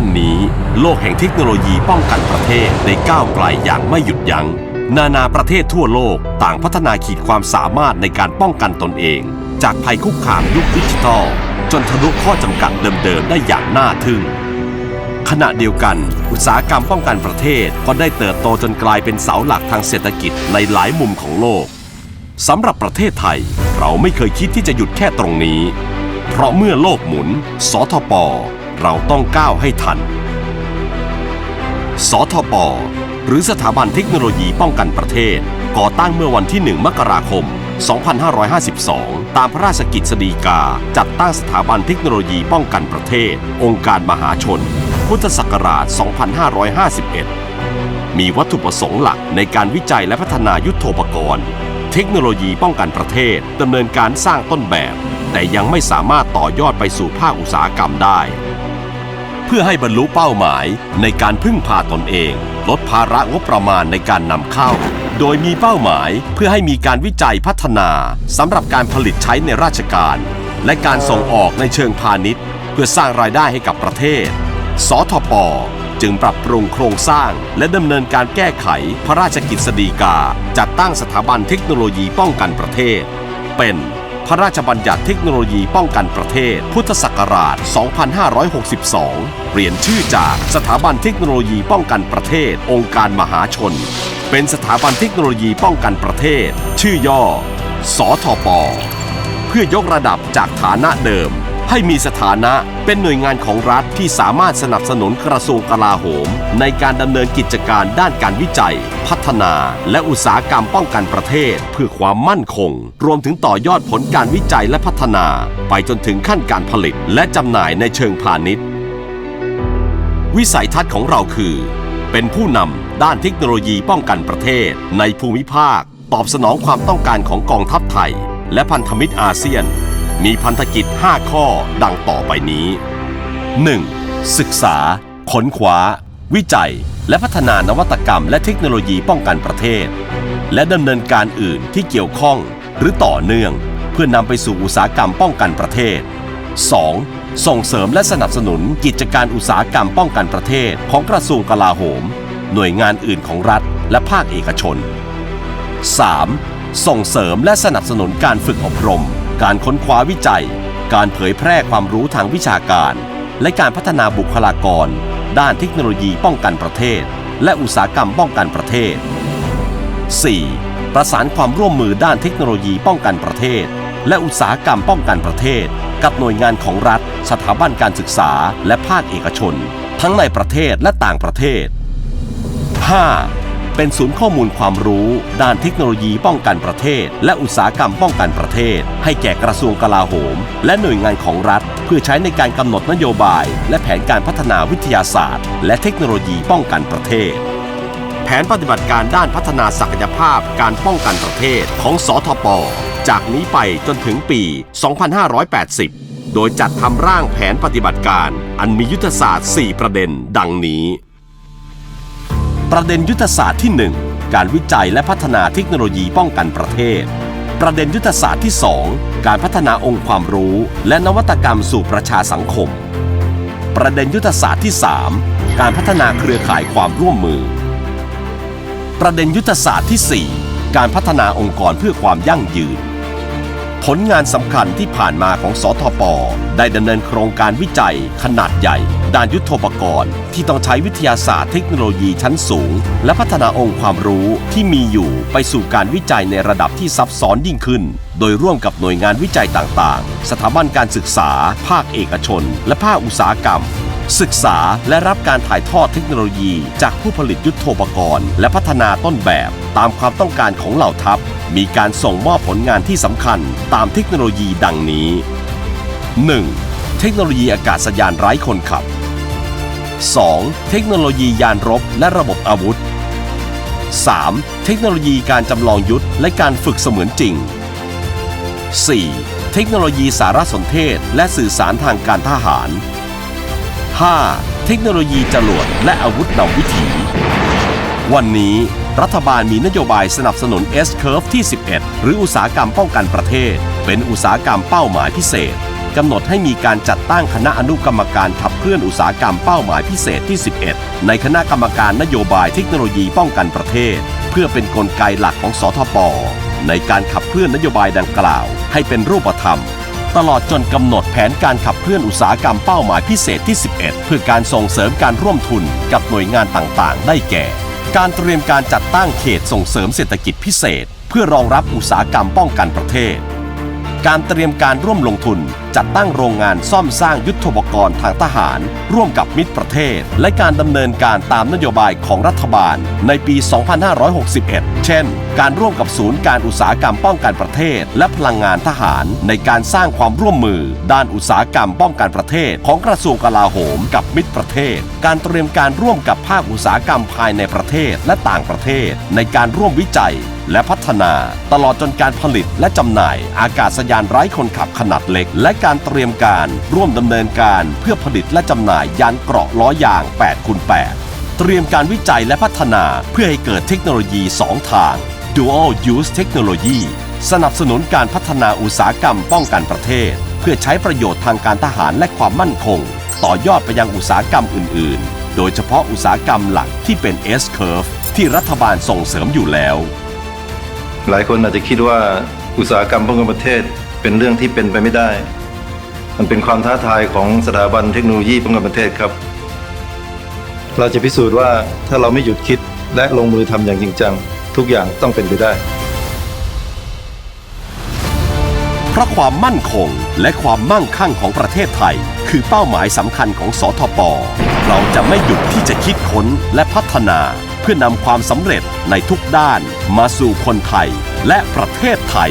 วันนี้โลกแห่งเทคโนโลยีป้องกันประเทศได้ก้าวไกลอย่างไม่หยุดยัง้ง นานาประเทศทั่วโลกต่างพัฒนาขีดความสามารถในการป้องกันตนเอง จากภัยคุกคามยุคดิจิทัล จนทะลุข้อจำกัดเดิมๆได้อย่างน่าทึ่ง ขณะเดียวกัน อุตสาหกรรมป้องกันประเทศก็ได้เติบโตจนกลายเป็นเสาหลักทางเศรษฐกิจในหลายมุมของโลกสำหรับประเทศไทย เราไม่เคยคิดที่จะหยุดแค่ตรงนี้ เพราะเมื่อโลกหมุน สทป เราต้องก้าวให้ทัน สทป หรือสถาบันเทคโนโลยีป้องกันประเทศ ก่อตั้งเมื่อวันที่ 1 มกราคม 2552 ตามพระราชกิจสฎีกา จัดตั้งสถาบันเทคโนโลยีป้องกันประเทศ องค์การมหาชน พุทธศักราช 2551 มีวัตถุประสงค์หลักในการวิจัยและพัฒนายุทโธปกรณ์ เทคโนโลยีป้องกันประเทศดำเนินการสร้างต้นแบบ แต่ยังไม่สามารถต่อยอดไปสู่ภาคอุตสาหกรรมได้ เพื่อให้บรรลุเป้าหมายในการพึ่งพาตนเอง ลดภาระงบประมาณในการนำเข้า โดยมีเป้าหมายเพื่อให้มีการวิจัยพัฒนาสำหรับการผลิตใช้ในราชการ และการส่งออกในเชิงพาณิชย์ เพื่อสร้างรายได้ให้กับประเทศ สทปจึงปรับปรุงโครงสร้าง และดำเนินการแก้ไขพระราชกิจสฎีกา จัดตั้งสถาบันเทคโนโลยีป้องกันประเทศ เป็น พระราชบัญญัติเทคโนโลยีป้องกันประเทศ พุทธศักราช 2562 เปลี่ยนชื่อจากสถาบันเทคโนโลยีป้องกันประเทศ องค์การมหาชน เป็นสถาบันเทคโนโลยีป้องกันประเทศ ชื่อย่อ สทป เพื่อยกระดับจากฐานะเดิม ให้มีสถานะเป็นหน่วยงานของรัฐที่สามารถสนับสนุนกระทรวงกลาโหม ในการดำเนินกิจการด้านการวิจัย พัฒนา และอุตสาหกรรมป้องกันประเทศ เพื่อความมั่นคง รวมถึงต่อยอดผลการวิจัยและพัฒนา ไปจนถึงขั้นการผลิต และจำหน่ายในเชิงพาณิชย์ วิสัยทัศน์ของเราคือ เป็นผู้นำด้านเทคโนโลยีป้องกันประเทศ ในภูมิภาค ตอบสนองความต้องการของกองทัพไทย และพันธมิตรอาเซียน มีพันธกิจ 5 ข้อดังต่อไปนี้ 1. ศึกษาค้นคว้าวิจัย และพัฒนานวัตกรรม และเทคโนโลยีป้องกันประเทศ และดำเนินการอื่นที่เกี่ยวข้องหรือต่อเนื่อง เพื่อนำไปสู่อุตสาหกรรมป้องกันประเทศ 2. ส่งเสริมและสนับสนุนกิจการอุตสาหกรรมป้องกันประเทศของกระทรวงกลาโหม หน่วยงานอื่นของรัฐและภาคเอกชน 3. ส่งเสริมและสนับสนุนการฝึกอบรม การค้นคว้าวิจัย การเผยแพร่ความรู้ทางวิชาการ และการพัฒนาบุคลากร ด้านเทคโนโลยีป้องกันประเทศ และอุตสาหกรรมป้องกันประเทศ 4. ประสานความร่วมมือด้านเทคโนโลยีป้องกันประเทศ และอุตสาหกรรมป้องกันประเทศ กับหน่วยงานของรัฐ สถาบันการศึกษา และภาคเอกชน ทั้งในประเทศและต่างประเทศ 5. เป็นศูนย์ข้อมูลความรู้ ด้านเทคโนโลยีป้องกันประเทศ และอุตสาหกรรมป้องกันประเทศ ให้แก่กระทรวงกลาโหม และหน่วยงานของรัฐ เพื่อใช้ในการกำหนดนโยบาย และแผนการพัฒนาวิทยาศาสตร์ และเทคโนโลยีป้องกันประเทศ แผนปฏิบัติการด้านพัฒนาศักยภาพการป้องกันประเทศของสทปจากนี้ไปจนถึงปี 2580 โดยจัดทำร่างแผนปฏิบัติการ อันมียุทธศาสตร์ 4 ประเด็น ดังนี้ ประเด็นยุทธศาสตร์ที่ 1 การวิจัยและพัฒนาเทคโนโลยีป้องกันประเทศ ประเด็นยุทธศาสตร์ที่ 2 การพัฒนาองค์ความรู้ และนวัตกรรมสู่ประชาสังคม ประเด็นยุทธศาสตร์ที่ 3 การพัฒนาเครือข่ายความร่วมมือ ประเด็นยุทธศาสตร์ที่ 4 การพัฒนาองค์กรเพื่อความยั่งยืน ผลงานสำคัญที่ผ่านมาของสทป ได้ดำเนินโครงการวิจัยขนาดใหญ่ ด้านยุทโธปกรณ์ ที่ต้องใช้วิทยาศาสตร์เทคโนโลยีชั้นสูง และพัฒนาองค์ความรู้ที่มีอยู่ไปสู่การวิจัยในระดับที่ซับซ้อนยิ่งขึ้น โดยร่วมกับหน่วยงานวิจัยต่างๆ สถาบันการศึกษา ภาคเอกชน และภาคอุตสาหกรรม ศึกษาและรับการถ่ายทอดเทคโนโลยีจากผู้ผลิตยุทโธปกรณ์ และพัฒนาต้นแบบตามความต้องการของเหล่าทัพ มีการส่งมอบผลงานที่สำคัญตามเทคโนโลยีดังนี้ 1. เทคโนโลยีอากาศยานไร้คนขับ 2. เทคโนโลยียานรบและระบบอาวุธ 3. เทคโนโลยีการจำลองยุทธและการฝึกเสมือนจริง 4. เทคโนโลยีสารสนเทศและสื่อสารทางการทหาร 5. เทคโนโลยีจรวดและอาวุธนำวิถี วันนี้รัฐบาลมีนโยบายสนับสนุน S-Curve ที่ 11 หรืออุตสาหกรรมป้องกันประเทศ เป็นอุตสาหกรรมเป้าหมายพิเศษกำหนดให้มีการจัดตั้งคณะอนุกรรมการขับเคลื่อนอุตสาหกรรมเป้าหมายพิเศษที่ 11 ในคณะกรรมการนโยบายเทคโนโลยีป้องกันประเทศ เพื่อเป็นนกลไกหลักของสทปในการขับเคลื่อนนโยบายดังกล่าว ให้เป็นรูปธรรม ตลอดจนกำหนดแผนการขับเคลื่อนอุตสาหกรรมเป้าหมายพิเศษที่ 11 เพื่อการส่งเสริมการร่วมทุนกับหน่วยงานต่างๆ ได้แก่ การเตรียมการจัดตั้งเขตส่งเสริมเศรษฐกิจพิเศษ เพื่อรองรับอุตสาหกรรมป้องกันประเทศ การเตรียมการร่วมลงทุน จัดตั้งโรงงานซ่อมสร้างยุทธปกรณ์ทางทหาร ร่วมกับมิตรประเทศ และการดำเนินการตามนโยบายของรัฐบาล ในปี 2561 เช่น การร่วมกับศูนย์การอุตสาหกรรมป้องกันประเทศ และพลังงานทหาร ในการสร้างความร่วมมือ ด้านอุตสาหกรรมป้องกันประเทศ ของกระทรวงกลาโหม กับมิตรประเทศ การเตรียมการร่วมกับภาคอุตสาหกรรมภายในประเทศและต่างประเทศ ในการร่วมวิจัยและพัฒนา ตลอดจนการผลิตและจำหน่ายอากาศยานไร้คนขับขนาดเล็ก และการเตรียมการร่วมดำเนินการเพื่อผลิตและจำหน่ายยานเกราะล้อยาง8คูณ8เตรียมการวิจัยและพัฒนาเพื่อให้เกิดเทคโนโลยี 2 ทาง Dual Use Technology สนับสนุนการพัฒนาอุตสาหกรรมป้องกันประเทศ เพื่อใช้ประโยชน์ทางการทหารและความมั่นคง ต่อยอดไปยังอุตสาหกรรมอื่น ๆ โดยเฉพาะอุตสาหกรรมหลักที่เป็น S-curve ที่รัฐบาลส่งเสริมอยู่แล้ว หลายคนอาจจะคิดว่าอุตสาหกรรมป้องกันประเทศเป็นเรื่องที่เป็นไปไม่ได้ มันเป็นความท้าทายของสถาบันเทคโนโลยีป้องกันประเทศครับ เราจะพิสูจน์ว่าถ้าเราไม่หยุดคิดและลงมือทำอย่างจริงจัง ทุกอย่างต้องเป็นไปได้ ราะความมั่นคงและความมั่งคั่งของประเทศไทย คือเป้าหมายสำคัญของสทป เราจะไม่หยุดที่จะคิดค้นและพัฒนา เพื่อนำความสำเร็จในทุกด้านมาสู่คนไทยและประเทศไทย